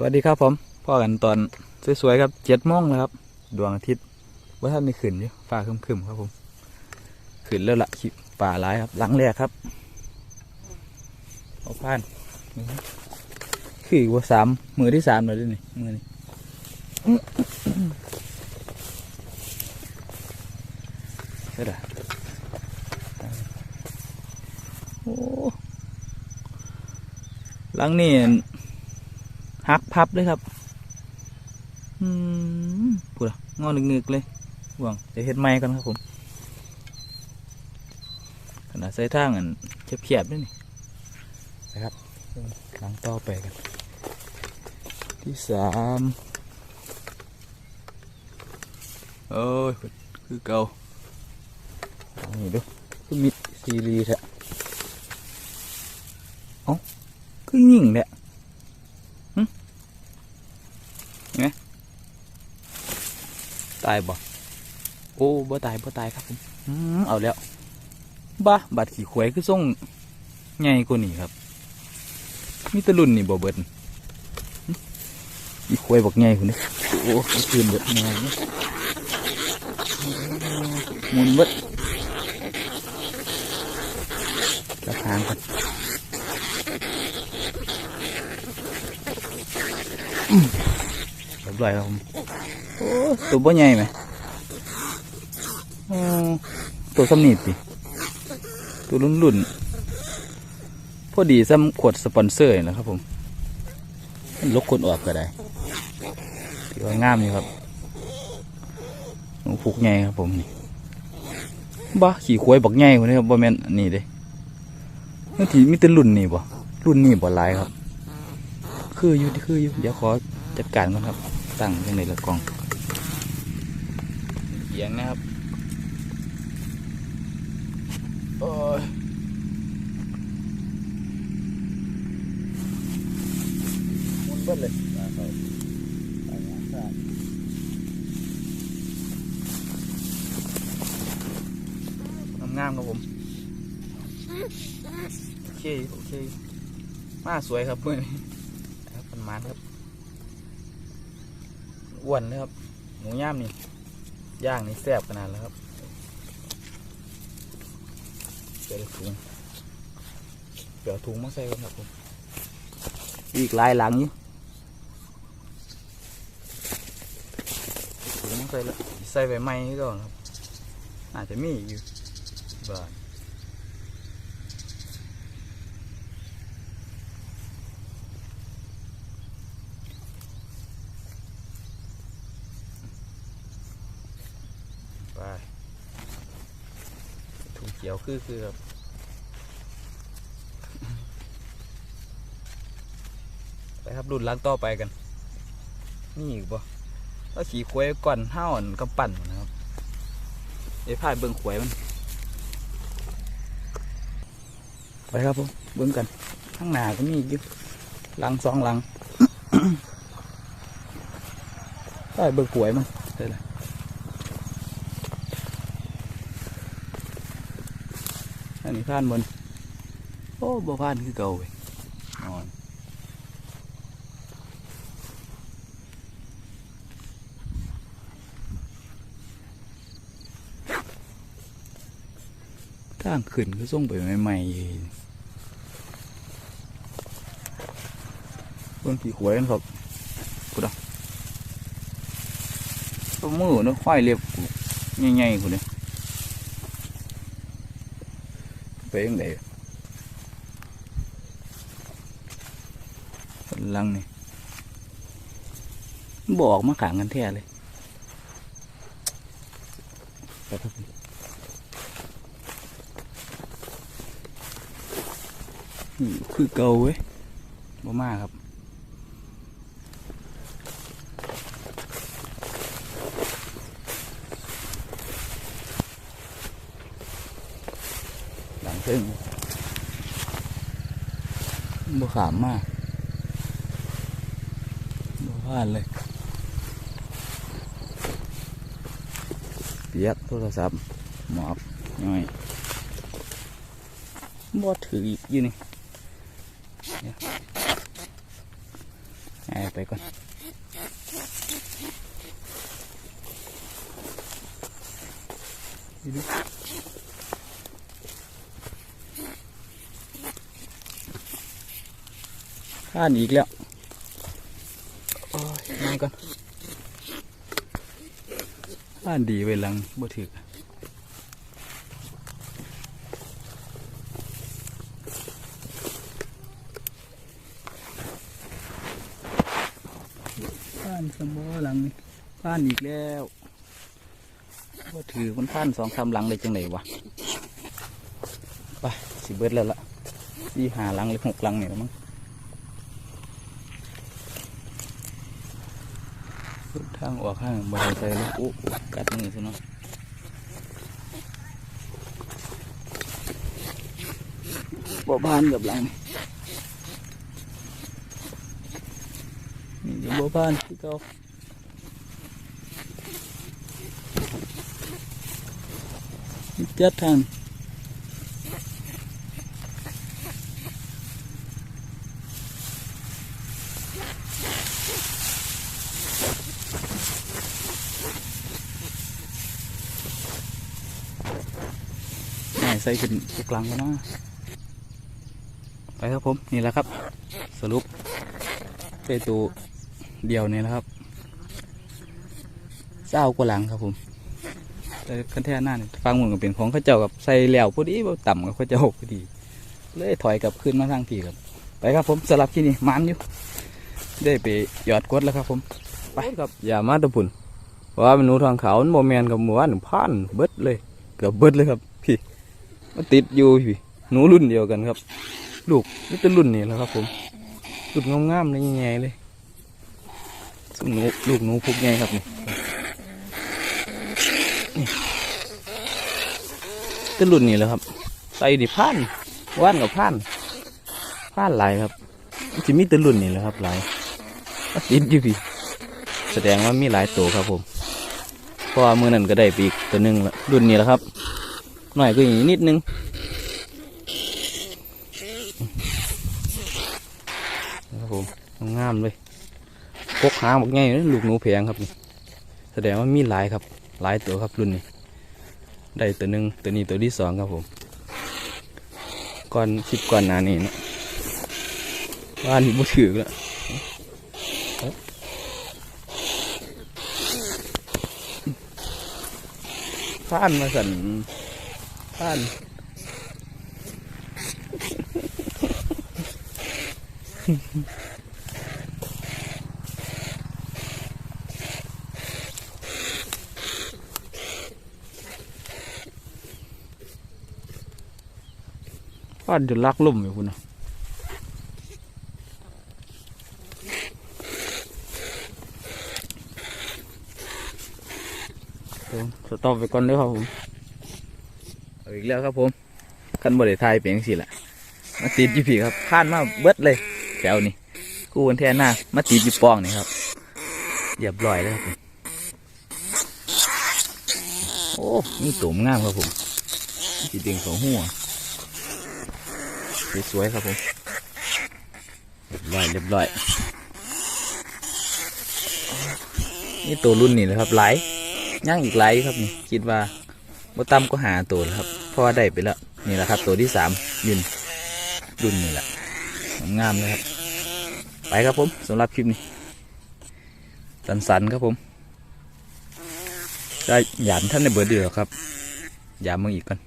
สวัสดีครับผมพ่อกันตอนสวยๆครับเจ็ดโมงแล้วครับ ดวงอาทิตย์ว่าท่านไม่ขึ้นอยู่ฟ้าคึมๆครับผม ขึ้นแล้วละขีป่าหลายครับ หลังแรกครับเอาผ่านคือว่าสามมือที่สามเลยด้วยนี่มือนี่เฮ้ยโอ้หลังนี่ หักพับเลยครับอืมพูดอะงอนึกๆเลยหวังจะเฮ็ดไม้กันครับผมขนาดใส่ทางอันเพียบๆด้วยนี่นะครับหลังต่อไปกัน ที่สามโอ้ยคือเก่าอันนี่ดูคือมิดซีรีส์แท้เอ้าคือยิ่งแหละ ตายบ่โอ้บ่ตายบ่ตายครับผมอืมเอาแล้วบ้าบัดขี่ขวยคือส่งใหญ่กว่านี่ครับมีตะลุ่นนี่บ่เบิดหึอีขวยบอกใหญ่คนนี้โอ้ยคืนเบิดใหญ่เนี่ยมุนเบิดกระทางกันเรียบร้อยครับผม โอ้ตัวบ่ใหญ่ไหมอ๋อตัวสำนีติตัวรุ่นรุ่นๆพอดีซ้ำขวดสปอนเซอร์นี่แหละครับผมลกคนออกก็ได้ถือว่างามอยู่ครับหนูผูกใหญ่ครับผมนี่บ้าขี่ควายบักใหญ่คนนี้ครับบ่แม่นนี่เด้บางทีมีแต่รุ่นนี่บ่รุ่นนี่บ่ลายครับ คืออยู่คืออยู่เดี๋ยวขอจัดการก่อนครับ ตั้งยังไงละกล่อง เอียงนะครับโอ้ยมุนเบิ้ลเลยงามครับผม โอเค โอเค มาสวยครับเพื่อนครับมันมันครับอ้วนเลยครับหมูย่ามนี่ ย่างนี่แซ่บขนาดแล้วครับเดี๋ยวถุงเดี๋ยวถุงมาใส่กันครับผมอีกหลายหลังนี่ถุงมาใส่ล้วใส่ใบไม้ก่อนครับอาจจะมีอยู่บ้านไปถุงเขียวคือคือครับไปครับรุ่นล้างต่อไปกัน นี่อีกบ่แล้วขี่ควายก่อนห้าอ่อนกำปั่นนะครับไอ้พายเบิ่งขวยมัน ไปครับผมเบิ่งกัน ข้างหน้าก็มีอยู่หลังสองหลังไปเบิ่งขวยมันได้เลย อันนี้ผ่านบนโอ้บ่ผ่านคือเก่าเว้ยนอนทางขึ้นก็ส่งไปใหม่ๆเบิ่งขี่ขวยกันครับกูดอะตัวมือเนาะควายเรียบใหญ่ๆกูเนี่ย ไปยังไงลังนี่บอกมาขางกันแท้เลยไปครับคือเก่าเว้ยบ่มาครับ หลังซึ่งบ่ขามมากบ่พลาดเลย เปียกโทรศัพท์หมอบย่อยบ่ถืออีกอยู่นี่ไปก่อนดู ดิข้านอีกแล้วโอ้ยนั่งก่อนข้านดีไว้หลังบ่ถือข้านสมอหลังนี่ข้านอีกแล้วบ่ถือมันข้านสองสามหลังเลยจังไหนวะไปสิเบิดแล้วล่ะสี่หาหลังหรือหกหลังเนี่ยมั้ง ทางออกข้างบริใส่แล้วโอ้กัดมือซะเนาะบ่บานกับหลังนี่ยังบ่บานที่เก่าจัดทาง ส่ขึ้นทุกลังแล้วนะไปครับผมนี่แหละครับ สรุปไปตูเดียวนี่แหละครับเจ้ากว่าหลังครับผมแต่คันแท่หน้านี่ฟังหมุนก็เป็นของข้าเจ้ากับใส่แล้วพอดีบ่ต่ำกับข้าเจ้าพอดี เลยถอยกลับขึ้นมาทางพี่ครับ ไปครับผมสลับที่นี่มันอยู่ ได้ไปหยอดกดแล้วครับ ผม ไปครับอย่ามาตะพุ่นเพราะว่าเมนูทางเขาโมแมนกับหมู่บ้านพันเบิดเลยเกือบเบิดเลยครับพี่ มันติดอยู่พี่หนูรุ่นเดียวกันครับ ลูกนี่เป็นรุ่นนี้แล้วครับผมรุ่นงามๆเลยใหญ่ๆเลยหนูลูกหนูพุกใหญ่ครับนี่เป็นรุ่นนี้แล้วครับใส่ดิพันว่านกับพันพันหลายครับจะมีแตัวรุ่นนี้แหละครับหลายติดอยู่พี่แสดงว่ามีหลายตัวครับผมเพราะว่ามือนั้นก็ได้ปีกตัวหนึ่งละรุ่นนี้แหละครับ หน่อยก็อย่างนี้นิดนึงนะครับผมงามเลยพกหางบอกง่ายเลยลูกหนูแพงครับนี่แสดงว่ามีหลายครับ หลายตัวครับรุ่นนี้ ได้ตัวหนึ่งตัวนี้ตัวที่สองครับผมก่อนคลิปก่อนหน้านี้นะว่านี่บ่ถือแล้วผ่านมาสัน ผ่านผ่านจนลักลุ่ม อีกแล้วครับผมคันบริไทยเป็นจังสิละมาติดยู่พี่ครับผ่านมาเบิดเลยแถวนี้กู้กันแท่หน้ามาติดยู่ปองนี่ครับเรียบร้อยแล้วครับผมโอ้นี่ตุ่มงามครับผมสีแดงของหัวสวยๆครับผมเรียบร้อยเรียบร้อยนี่ตัวรุ่นนี่นะครับหลย่างอีกหลครับนี่คิดว่า บตั้มก็หาตัวแล้วครับเพราะว่าได้ไปแล้วนี่แหละครับ ตัวที่สามยืนรุ่นนี่แหละงามเลยครับ ไปครับผมสำหรับคลิปนี้สันสันครับผมได้หยามท่านในเบอร์เดียวครับหยามมึงอีกก่อน